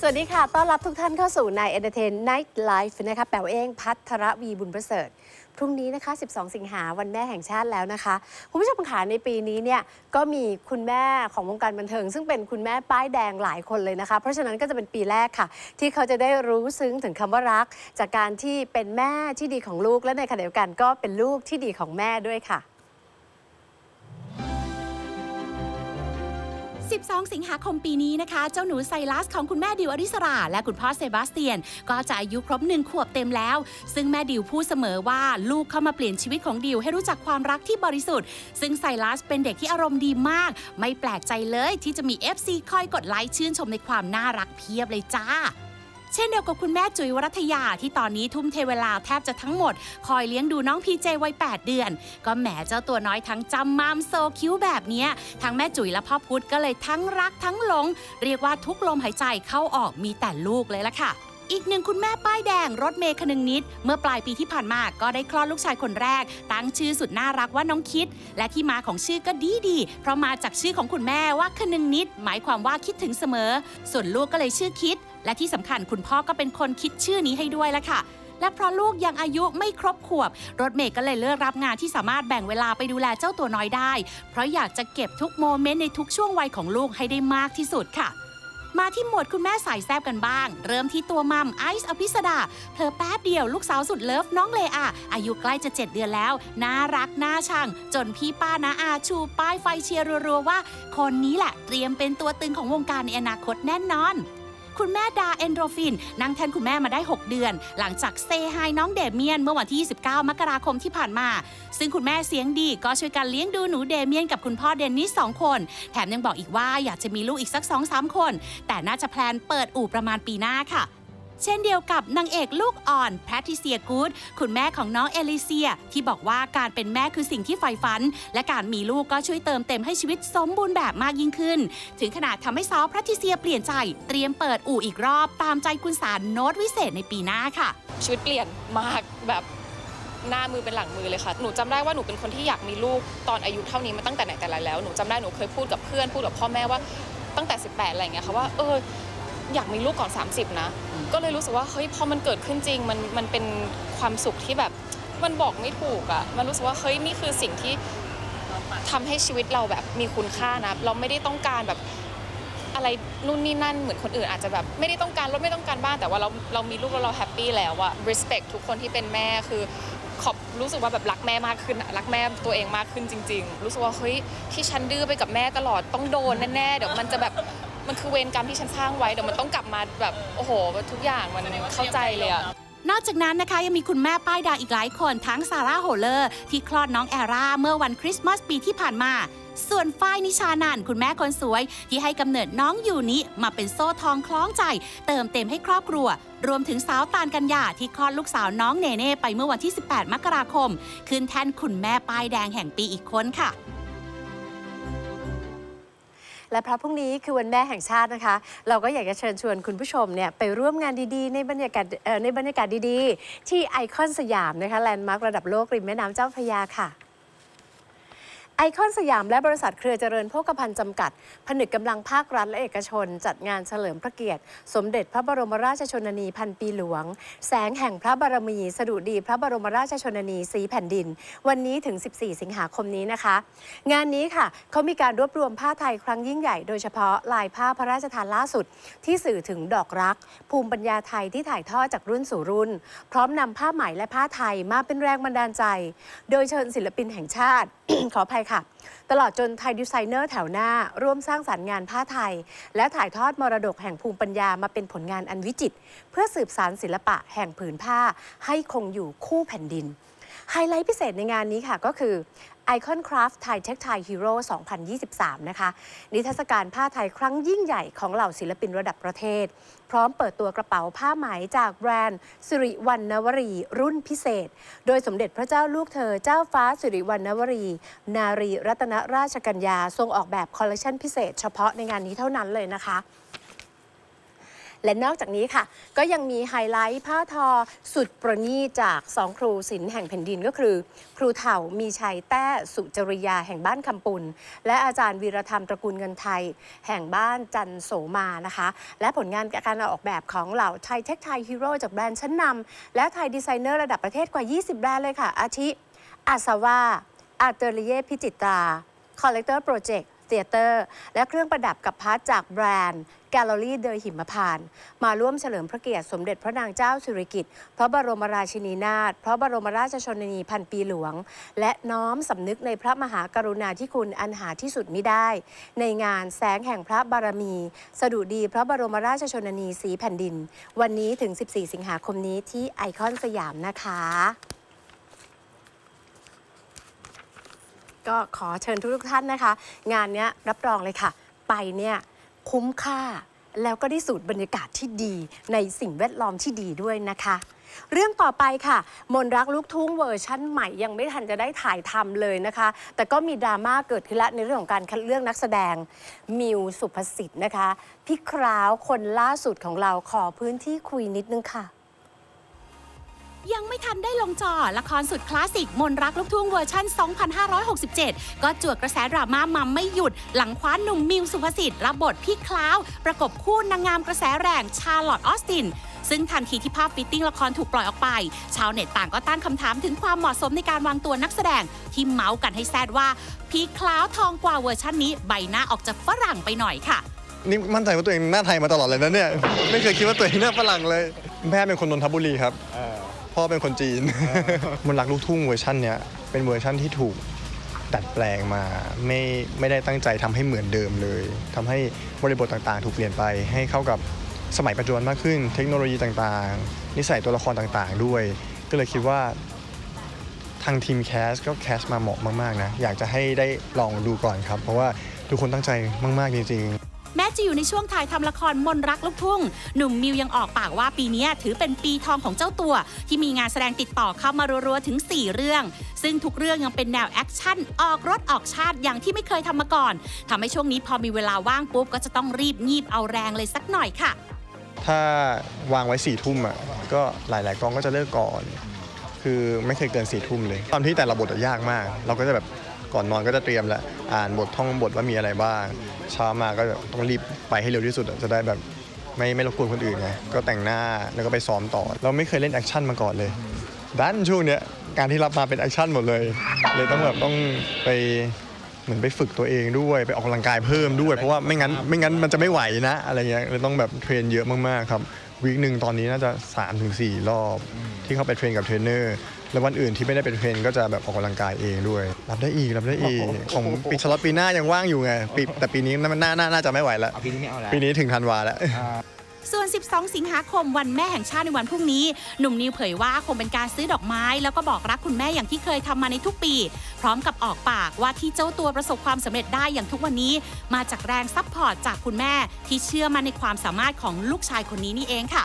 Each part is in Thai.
สวัสดีค่ะ ต้อนรับทุกท่านเข้าสู่ใน Entertain Night Life นะคะ แป๋วเองพัทรวีบุญประเสริฐ พรุ่งนี้นะคะ 12 สิงหาวันแม่แห่งชาติแล้วนะคะ คุณผู้ชมขาในปีนี้เนี่ย ก็มีคุณแม่ของวงการบันเทิง ซึ่งเป็นคุณแม่ป้ายแดงหลายคนเลยนะคะ เพราะฉะนั้นก็จะเป็นปีแรกค่ะ ที่เขาจะได้รู้ซึ้งถึงคำว่ารัก จากการที่เป็นแม่ที่ดีของลูก และในขณะเดียวกันก็เป็นลูกที่ดีของแม่ด้วยค่ะ 12 สิงหาคมปีนี้นะคะ เจ้าหนูไซรัสของคุณแม่ดิวอริสรา และคุณพ่อเซบาสเตียน ก็จะอายุครบหนึ่งขวบเต็มแล้ว ซึ่งแม่ดิวพูดเสมอว่าลูกเข้ามาเปลี่ยนชีวิตของดิวให้รู้จักความรักที่บริสุทธิ์ ซึ่งไซรัสเป็นเด็กที่อารมณ์ดีมาก ไม่แปลกใจเลยที่จะมี FC คอยกดไลค์ชื่นชมในความน่ารักเพียบเลยจ้า เช่นเดียวกับคุณแม่จุ๋ยวรัตยาที่ตอนนี้ทุ่มเทเวลาแทบจะทั้งหมด คอยเลี้ยงดูน้องพีเจวัย 8 เดือน ก็แหมเจ้าตัวน้อยทั้งจำมามโซคิ้วแบบนี้ทั้งแม่จุ๋ยและพ่อพุธก็เลยทั้งรักทั้งหลง เรียกว่าทุกลมหายใจเข้าออกมีแต่ลูกเลยละค่ะ อีกหนึ่งคุณแม่ป้ายแดงรถเมย์คนึงนิด เมื่อปลายปีที่ผ่านมาก็ได้คลอดลูกชายคนแรก ตั้งชื่อสุดน่ารักว่าน้องคิด และที่มาของชื่อก็ดีดีเพราะมาจากชื่อของคุณแม่ว่าคนึงนิด หมายความว่าคิดถึงเสมอ ส่วนลูกก็เลยชื่อคิด และที่สำคัญคุณพ่อก็เป็นคนคิดชื่อนี้ให้ด้วยละค่ะและเพราะลูกยังอายุไม่ครบขวบ รถเมย์ก็เลยเลือกรับงานที่สามารถแบ่งเวลาไปดูแลเจ้าตัวน้อยได้ เพราะอยากจะเก็บทุกโมเมนต์ในทุกช่วงวัยของลูกให้ได้มากที่สุดค่ะ มาที่หมวดคุณแม่สายแซบกันบ้าง เริ่มที่ตัวมัมไอซ์อภิสดาเธอแป๊บเดียวลูกสาวสุดเลิฟน้องเลอาอายุใกล้จะ 7 เดือนแล้ว น่ารักน่าชัง จนพี่ป้านาอาชูป้ายไฟเชียร์รัวๆว่า คนนี้แหละเตรียมเป็นตัวตึงของวงการในอนาคตแน่นอน คุณแม่ดาเอนโดรฟิน นั่งแทนคุณแม่มาได้ 6 เดือน หลังจากเซฮายน้องเดเมียนเมื่อวันที่ 29 มกราคมที่ผ่านมา ซึ่งคุณแม่เสียงดีก็ช่วยกันเลี้ยงดูหนูเดเมียนกับคุณพ่อเดนนิสสองคน แถมยังบอกอีกว่าอยากจะมีลูกอีกสัก2-3คน แต่น่าจะแพลนเปิดอู่ประมาณปีหน้าค่ะ เช่นเดียวกับนางเอกลูกอ่อนแพทริเซียกูดคุณแม่ของน้องเอลิเซีย ที่บอกว่าการเป็นแม่คือสิ่งที่ใฝ่ฝัน และการมีลูกก็ช่วยเติมเต็มให้ชีวิตสมบูรณ์แบบมากยิ่งขึ้น ถึงขนาดทำให้ซอแพทริเซียเปลี่ยนใจ เตรียมเปิดอู่อีกรอบ ตามใจคุณสารโน้ตวิเศษในปีหน้าค่ะ ชีวิตเปลี่ยนมากแบบหน้ามือเป็นหลังมือเลยค่ะ หนูจำได้ว่าหนูเป็นคนที่อยากมีลูกตอนอายุเท่านี้มาตั้งแต่ไหนแต่ไรแล้ว หนูจำได้หนูเคยพูดกับเพื่อนพูดกับพ่อแม่ว่าตั้งแต่ 18 อะไรอย่างเงี้ยค่ะว่าเออ อยากมีลูกก่อน 30 นะ ก็เลยรู้สึกว่าเฮ้ยพอมันเกิดขึ้นจริงมันมันเป็นความสุขที่แบบมันบอกไม่ถูกอะ่ะมันรู้สึกว่าเฮ้ยนี่คือสิ่งที่ทำให้ชีวิตเราแบบมีคุณค่านะ เราไม่ได้ต้องการแบบอะไรนู่นนี่นั่นเหมือนคนอื่นอาจจะแบบไม่ได้ต้องการรถไม่ต้องการบ้านแต่ว่าเราเรามีลูกแล้วเราแฮปปี้แล้วอะ respect ทุกคนที่เป็นแม่คือขอบรู้สึกว่าแบบรักแม่มากขึ้นอะรักแม่ตัวเองมากขึ้นจริง ๆ รู้สึกว่าเฮ้ยที่ฉันดื้อไปกับแม่ตลอดต้องโดนแน่ๆเดี๋ยวมันจะแบบ มันคือเวรกรรมที่ฉันสร้างไว้เดี๋ยวมันต้องกลับมาแบบโอ้โห ทุกอย่างมันเข้าใจเลยอะนอกจากนั้นนะคะยังมีคุณแม่ป้ายดาวอีกหลายคนทั้งซาร่าโฮเลอร์ ที่คลอดน้องแอร่าเมื่อวันคริสต์มาสปีที่ผ่านมา ส่วนฝ้ายนิชานันคุณแม่คนสวย ที่ให้กำเนิดน้องยูนิมาเป็นโซ่ทองคล้องใจ เติมเต็มให้ครอบครัว รวมถึงสาวตาลกัญญาที่คลอดลูกสาวน้องเนเน่ไปเมื่อวันที่ 18 มกราคม ขึ้นแทนคุณแม่ป้ายแดงแห่งปีอีกคนค่ะ และเพราะพรุ่งนี้คือวันแม่แห่งชาตินะคะ เราก็อยากจะเชิญชวนคุณผู้ชมเนี่ยไปร่วมงานดีๆ ในบรรยากาศในบรรยากาศดีๆ ที่ไอคอนสยามนะคะแลนด์มาร์คระดับโลกริมแม่น้ำเจ้าพระยาค่ะ ไอคอนสยามและบริษัทเครือเจริญโภคภัณฑ์จำกัด ผนึกกำลังภาครัฐและเอกชน จัดงานเฉลิมพระเกียรติ สมเด็จพระบรมราชชนนีพันปีหลวง แสงแห่งพระบารมี สดุดีพระบรมราชชนนีสีแผ่นดิน วันนี้ถึง 14 สิงหาคมนี้นะคะ งานนี้ค่ะเขามีการรวบรวมผ้าไทยครั้งยิ่งใหญ่โดยเฉพาะลายผ้าพระราชทานล่าสุด ที่สื่อถึงดอกรัก ภูมิปัญญาไทยที่ถ่ายทอดจากรุ่นสู่รุ่น พร้อมนำผ้าไหมและผ้าไทยมาเป็นแรงบันดาลใจ โดยเชิญศิลปินแห่งชาติ ขออภัยค่ะ ตลอดจนไทยดีไซเนอร์แถวหน้า ร่วมสร้างสรรค์งานผ้าไทย และถ่ายทอดมรดกแห่งภูมิปัญญามาเป็นผลงานอันวิจิตรเพื่อสืบสารศิลปะแห่งผืนผ้าให้คงอยู่คู่แผ่นดิน ไฮไลท์พิเศษในงานนี้ค่ะก็คือ Icon Craft Thai Textile Hero 2023 นะคะ นิทรรศการผ้าไทยครั้งยิ่งใหญ่ของเหล่าศิลปินระดับประเทศ พร้อมเปิดตัวกระเป๋าผ้าไหมจากแบรนด์สิริวัณณวรีรุ่นพิเศษ โดยสมเด็จพระเจ้าลูกเธอเจ้าฟ้าสิริวัณณวรี นารีรัตนราชกัญญาทรงออกแบบคอลเลคชันพิเศษเฉพาะในงานนี้เท่านั้นเลยนะคะ และนอกจากนี้ค่ะ ก็ยังมีไฮไลท์ผ้าทอสุดประณีตจากสองครูศิลป์แห่งแผ่นดินก็คือ ครูเถ่ามีชัยแต้สุจริยาแห่งบ้านคำปุนและอาจารย์วีรธรรมตระกูลเงินไทย แห่งบ้านจันโสมานะคะ และผลงานการออกแบบของเหล่าไทยเทคไทยฮีโร่จากแบรนด์ชั้นนำและไทยดีไซเนอร์ระดับประเทศกว่า 20 แบรนด์เลยค่ะ อาทิอาซาวาอาเตอร์ลียพิจิตราคอลเลกเตอร์โปรเจกต์ เ h เตอร์ และเครื่องประดับกับพาร์ทจากแบรนด์ แกลเลอรี่เดยหิมพานต์มาร่วมเฉลิมพระเกียรติสมเด็จพระนางเจ้าสิริกิติ์พระบรมราชินีนาถพระบรมราชชนนีพันปีหลวง และน้อมสำนึกในพระมหากรุณาธิคุณอันหาที่สุดมิได้ ในงานแสงแห่งพระบารมี สดุดีพระบรมราชชนนีสีแผ่นดิน วันนี้ถึง 14 สิงหาคมนี้ที่ไอคอนสยามนะคะ ก็ขอเชิญทุกๆท่านนะคะ งานนี้รับรองเลยค่ะ ไปเนี่ยคุ้มค่าแล้วก็ได้สูตรบรรยากาศที่ดีในสิ่งแวดล้อมที่ดีด้วยนะคะ เรื่องต่อไปค่ะ มนรักลูกทุ่งเวอร์ชั่นใหม่ยังไม่ทันจะได้ถ่ายทำเลยนะคะ แต่ก็มีดราม่าเกิดขึ้นล้วในเรื่องของการคัดเลือกนักแสดงมิวสุภสิทธิ์นะคะ พี่คราวคนล่าสุดของเราขอพื้นที่คุยนิดนึงค่ะ ยังไม่ทันได้ลงจอ ละครสุดคลาสสิก มนรักลูกทุ่งเวอร์ชัน2567 ก็จวดกระแสดราม่ามาไม่หยุด หลังคว้าหนุ่มมิวสุภสิทธิ์รับบทพี่คล้าว ประกบคู่นางงามกระแสแรงชาร์ลอตออสตินซึ่งทันทีที่ภาพฟิตติ้งละครถูกปล่อยออกไป ชาวเน็ตต่างก็ตั้งคำถามถึงความเหมาะสมในการวางตัวนักแสดง ที่เมาส์กันให้แซดว่า พี่คล้าวทองกว่าเวอร์ชันนี้ใบหน้าออกจะฝรั่งไปหน่อยค่ะ นี่มั่นใจว่าตัวเองหน้าไทยมาตลอดเลยนะเนี่ย ไม่เคยคิดว่าตัวเองหน้าฝรั่งเลย แม่เป็นคนนนทบุรีครับ พ่อเป็นคนจีน มันรักลูกทุ่งเวอร์ชันเนี้ยเป็นเวอร์ชันที่ถูกดัดแปลงมาไม่ไม่ได้ตั้งใจทำให้เหมือนเดิมเลยทำให้บริบทต่างๆ ถูกเปลี่ยนไปให้เข้ากับสมัยปัจจุบันมากขึ้น เทคโนโลยีต่างๆ นิสัยตัวละครต่างๆ ด้วย ก็เลยคิดว่าทางทีมแคสก็แคสมาเหมาะมากๆนะ อยากจะให้ได้ลองดูก่อนครับ เพราะว่าทุกคนตั้งใจมาก ๆ จริง ๆ แม้จะอยู่ในช่วงถ่ายทำละครมนรักลูกทุ่ง หนุ่มมิวยังออกปากว่าปีนี้ถือเป็นปีทองของเจ้าตัว ที่มีงานแสดงติดต่อเข้ามารัวๆถึง 4 เรื่อง ซึ่งทุกเรื่องยังเป็นแนวแอคชั่นออกรถออกชาติอย่างที่ไม่เคยทำมาก่อนทำให้ช่วงนี้พอมีเวลาว่างปุ๊บก็จะต้องรีบงีบเอาแรงเลยสักหน่อยค่ะ ถ้าวางไว้สี่ทุ่มอะก็หลาย ๆกองก็จะเลิกก่อน คือไม่เคยเกินสี่ทุ่มเลยตอนที่แต่ละบทอะยากมาก เราก็จะแบบ ก่อนนอนก็จะเตรียมแล้วอ่านบทท่องบทว่ามีอะไรบ้าง เช้ามาก็ต้องรีบไปให้เร็วที่สุดจะได้แบบไม่ไม่รบกวนคนอื่นไงก็แต่งหน้าแล้วก็ไปซ้อมต่อ เราไม่เคยเล่นแอคชั่นมาก่อนเลยด้านช่วงเนี้ยการที่รับมาเป็นแอคชั่นหมดเลย เลยต้องแบบต้องไปเหมือนไปฝึกตัวเองด้วยไปออกกำลังกายเพิ่มด้วย เพราะว่าไม่งั้นไม่งั้นมันจะไม่ไหวนะ อะไรเงี้ยเลยต้องแบบเทรนเยอะมากๆครับวีคหนึ่งตอนนี้น่าจะ3-4 รอบที่เข้าไปเทรนกับเทรนเนอร์แล้ววันอื่นที่ไม่ได้ไปเทรนก็จะแบบออกกำลังกายเองด้วย รับได้อีกรับได้อีก ของปีชลอตปีหน้ายังว่างอยู่ไงปีแต่ปีนี้น่าน่าน่าจะไม่ไหวแล้ว เอาปีนี้ไม่เอาแล้วปีนี้ถึงธันวาแล้วส่วน 12 สิงหาคมวันแม่แห่งชาติในวันพรุ่งนี้ หนุ่มนิวเผยว่าคงเป็นการซื้อดอกไม้ แล้วก็บอกรักคุณแม่อย่างที่เคยทำมาในทุกปี พร้อมกับออกปากว่าที่เจ้าตัวประสบความสำเร็จได้อย่างทุกวันนี้ มาจากแรงซัพพอร์ตจากคุณแม่ที่เชื่อมั่นในความสามารถของลูกชายคนนี้นี่เองค่ะ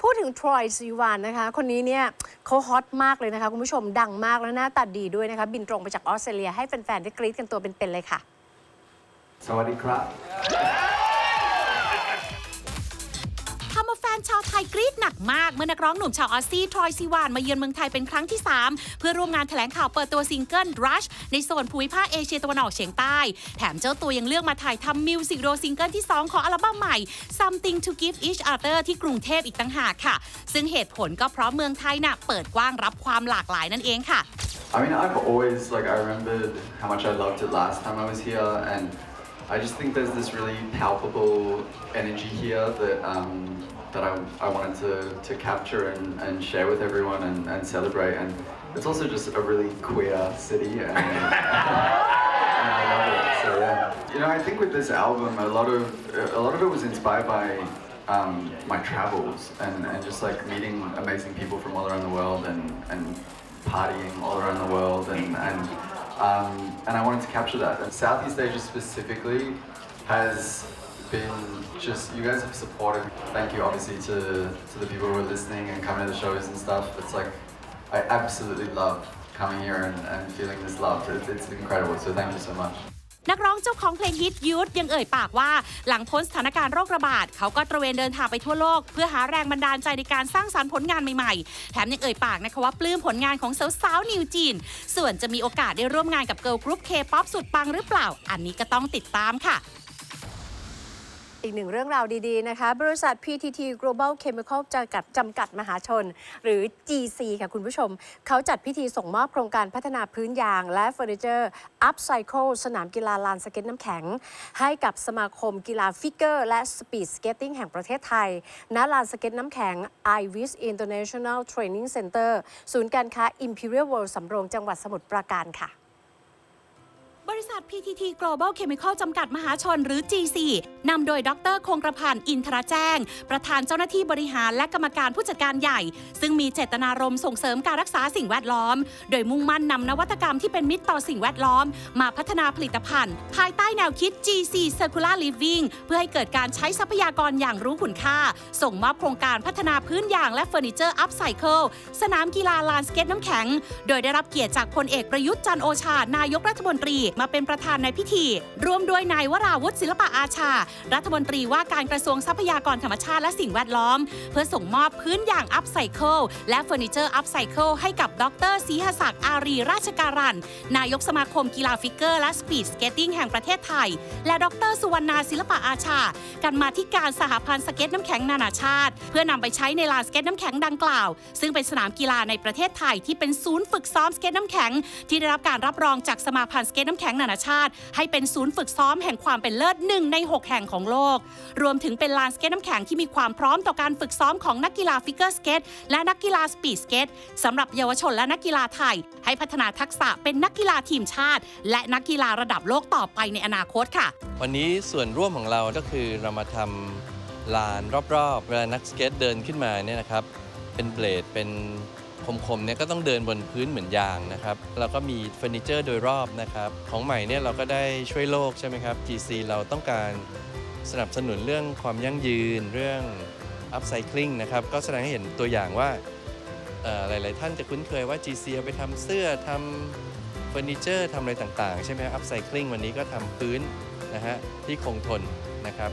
พูดถึงทรอยซีวานนะคะ คนนี้เนี่ยเขาฮอตมากเลยนะคะ คุณผู้ชมดังมากแล้วหน้าตาดีด้วยนะคะ บินตรงไปจากออสเตรเลียให้แฟนๆได้กรี๊ดกันตัวเป็นๆเลยค่ะ สวัสดีครับายกรี๊ดหนักมากเมื่อนักร้องหนุ่มชาวออสซี่ทรอยซีวานมาเยือนเมืองไทยเป็นครั้งที่ 3 เพื่อร่วมงานแถลงข่าวเปิดตัวซิงเกิล Rush ในโซนภูมิภาคเอเชียตะวันออกเฉียงใต้ แถมเจ้าตัวยังเลือกมาถ่ายทำมิวสิกวิดีโอซิงเกิลที่ 2 ของอัลบั้มใหม่ Something to Give Each Other ที่กรุงเทพอีกต่างหากค่ะ ซึ่งเหตุผลก็เพราะเมืองไทยน่ะเปิดกว้างรับความหลากหลายนั่นเองค่ะ I mean, I've always like I remembered how much I loved it last time I was here, and I just think there's this really palpable energy here that um, that I, I wanted to, to capture and, and share with everyone and, and celebrate. And it's also just a really queer city, and, I love it. So yeah, you know, I think with this album, a lot of a lot of it was inspired by um, my travels and, and just like meeting amazing people from all around the world and, and partying all around the world and and um, and I wanted to capture that. And Southeast Asia specifically has been just you guys have supported. Thank you obviously to to the people who are listening and coming to the shows and stuff. It's like I absolutely love coming here and, and feeling this love. It, it's incredible. So thank you so much. นักร้องเจ้าของเพลงฮิตยูทยังเอ่ยปากว่า หลังพ้นสถานการณ์โรคระบาด เขาก็ตระเวนเดินทางไปทั่วโลก เพื่อหาแรงบันดาลใจในการสร้างสรรค์ผลงานใหม่ๆ แถมยังเอ่ยปากนะคะว่าปลื้มผลงานของสาวๆนิวจีน ส่วนจะมีโอกาสได้ร่วมงานกับเกิร์ลกรุ๊ปเคป๊อปสุดปังหรือเปล่า อันนี้ก็ต้องติดตามค่ะ อีกหนึ่งเรื่องราวดี ๆ นะคะ บริษัท PTT Global Chemical จำกัดจำกัดมหาชน หรือ GC ค่ะคุณผู้ชม เขาจัดพิธีส่งมอบโครงการพัฒนาพื้นยาง และเฟอร์นิเจอร์ Upcycle สนามกีฬาลานสเก็ตน้ำแข็ง ให้กับสมาคมกีฬาฟิกเกอร์ และสปีดสเก็ตติ้งแห่งประเทศไทย ณ ลานสเก็ตน้ำแข็ง iWis International Training Center ศูนย์การค้า Imperial World สำโรงจังหวัดสมุทรปราการค่ะ บริษัท PTT Global Chemical จำกัดมหาชนหรือ GC นำโดยดรคงกระพันอินทราแจ้ง ประธานเจ้าหน้าที่บริหารและกรรมการผู้จัดการใหญ่ ซึ่งมีเจตนารมณ์ส่งเสริมการรักษาสิ่งแวดล้อม โดยมุ่งมั่นนำนวัตกรรมที่เป็นมิตรต่อสิ่งแวดล้อม มาพัฒนาผลิตภัณฑ์ ภายใต้แนวคิด GC Circular Living เพื่อให้เกิดการใช้ทรัพยากรอย่างรู้คุณค่า ส่งมอบโครงการพัฒนาพื้นยางและเฟอร์นิเจอร์อัพไซเคิลสนามกีฬาลานสเก็ตน้ำแข็ง โดยได้รับเกียรติจากพลเอกประยุทธ์จันโอชานายกรัฐมนตรีมาเป็นประธานในพิธี ร่วมด้วยนายวราวุฒิศิลปะอาชา รัฐมนตรีว่าการกระทรวงทรัพยากรธรรมชาติและสิ่งแวดล้อม เพื่อส่งมอบพื้นยางอัพไซเคิลและเฟอร์นิเจอร์อัพไซเคิลให้กับดรศรีหศักดิ์อารีราชการันนายกสมาคมกีฬาฟิกเกอร์และสปีดสเกตติ้งแห่งประเทศไทย และดรสุวรรณาศิลปะอาชา กันมาที่การสหพันธ์สเก็ตน้ำแข็งนานาชาติ เพื่อนำไปใช้ในลานสเก็ตน้ำแข็งดังกล่าว ซึ่งเป็นสนามกีฬาในประเทศไทยที่เป็นศูนย์ฝึกซ้อมสเก็ตน้ำแข็ง ที่ได้รับการรับรองจากสมาพันธ์สเก็ตน้ำแข็งนานาชาติ ให้เป็นศูนย์ฝึกซ้อมแห่งความเป็นเลิศหนึ่งใน 6 แห่งของโลก รวมถึงเป็นลานสเก็ตน้ำแข็งที่มีความพร้อมต่อการฝึกซ้อมของนักกีฬาฟิกเกอร์สเก็ตและนักกีฬาสปีดสเก็ตสำหรับเยาวชนและนักกีฬาไทย ให้พัฒนาทักษะเป็นนักกีฬาทีมชาติ และนักกีฬาระดับโลกต่อไปในอนาคตค่ะ วันนี้ส่วนร่วมของเราก็คือเรามาทำลานรอบๆเวลานักสเก็ตเดินขึ้นมาเนี่ยนะครับ เป็นเบลดเป็น คมๆเนี่ยก็ต้องเดินบนพื้นเหมือนยางนะครับ แล้วก็มีเฟอร์นิเจอร์โดยรอบนะครับ ของใหม่เนี่ยเราก็ได้ช่วยโลกใช่ไหมครับ GC เราต้องการสนับสนุนเรื่องความยั่งยืนเรื่อง upcycling นะครับ ก็แสดงให้เห็นตัวอย่างว่าหลาย ๆ ท่านจะคุ้นเคยว่า GC เอาไปทำเสื้อทำเฟอร์นิเจอร์ทำอะไรต่าง ๆ ใช่ไหมครับ upcycling วันนี้ก็ทำพื้นนะฮะที่คงทนนะครับ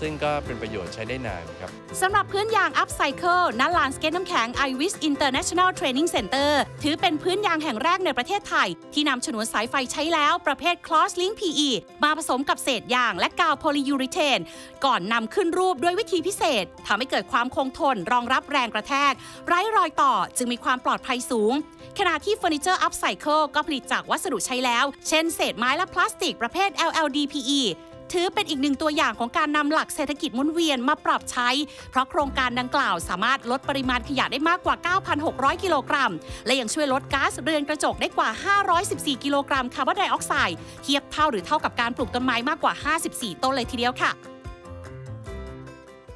ซึ่งก็เป็นประโยชน์ใช้ได้นานครับ สำหรับพื้นยาง Upcycle ณลานสเก็ตน้ำแข็ง iWis International Training Center ถือเป็นพื้นยางแห่งแรกในประเทศไทย ที่นำฉนวนสายไฟใช้แล้วประเภท Cross Link PE มาผสมกับเศษยางและกาวโพลียูริเทน ก่อนนำขึ้นรูปด้วยวิธีพิเศษทำให้เกิดความคงทนรองรับแรงกระแทก ไร้รอยต่อจึงมีความปลอดภัยสูง ขณะที่เฟอร์นิเจอร์ Upcycle ก็ผลิตจากวัสดุใช้แล้ว เช่นเศษไม้และพลาสติกประเภท LLDPE ถือเป็นอีกหนึ่งตัวอย่างของการนำหลักเศรษฐกิจมุนเวียนมาปรับใช้ เพราะโครงการดังกล่าวสามารถลดปริมาณขยะได้มากกว่า 9,600 กิโลกรัม และยังช่วยลดก๊าซเรือนกระจกได้กว่า 514 กิโลกรัมคาร์บอนไดออกไซด์เทียบเท่าหรือเท่ากับการปลูกต้นไม้มากกว่า 54 ต้นเลยทีเดียวค่ะ